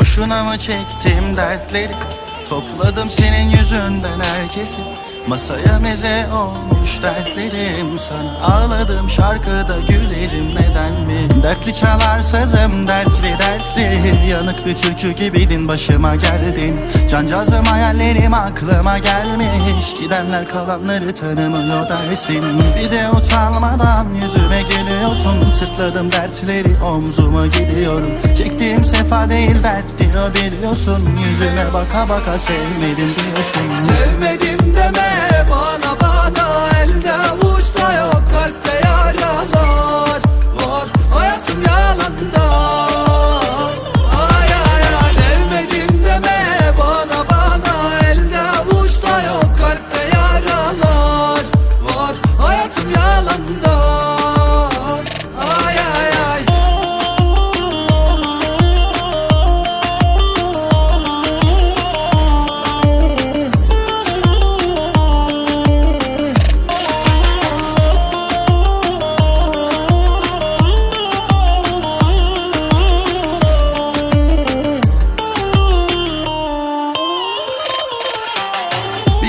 Boşuna mı çektim dertleri? Topladım senin yüzünden herkesi. Masaya meze olmuş dertlerim. Sana ağladım şarkıda gülerim. Neden mi? Dertli çalar sazım dertli Yanık bir türkü gibiydin başıma geldin. Cancazım hayallerim aklıma gelmiş. Gidenler kalanları tanımıyor dersin. Bir de utanmadan yüzüme gülüyorsun. Sırtladım dertleri omzuma gidiyorum. Çektiğim sefa değil dert diyor biliyorsun. Yüzüme baka baka sevmedim diyorsun. Sevmedim deme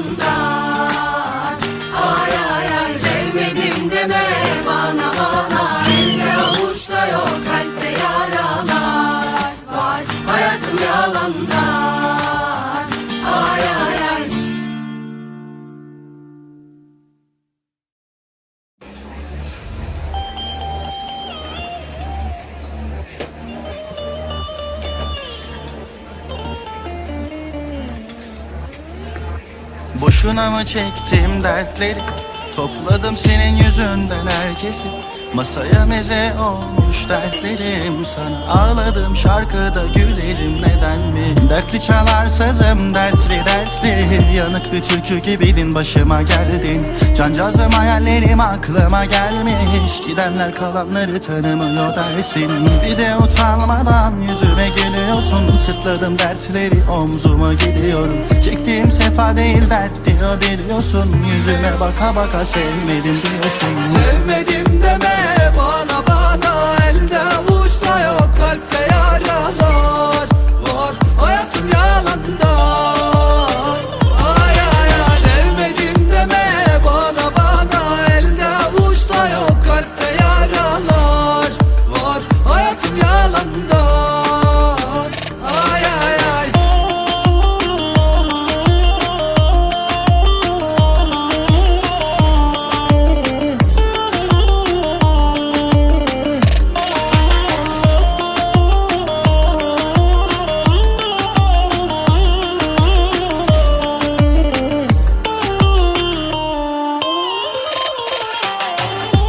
Allah Boşuna mı çektim dertleri? Topladım senin yüzünden herkesi. Masaya meze olmuş dertlerim. Sana ağladım şarkıda gülerim. Neden Dertli çalar sazım dertli dertli. Yanık bir türkü gibiydin başıma geldin. Cancazım hayallerim aklıma gelmiş. Gidenler kalanları tanımıyor dersin. Bir de utanmadan yüzüme gülüyorsun. Sırtladım dertleri omzuma gidiyorum. Çektiğim sefa değil dert diyor biliyorsun. Yüzüme baka baka sevmedim diyorsun. Sevmedim deme bana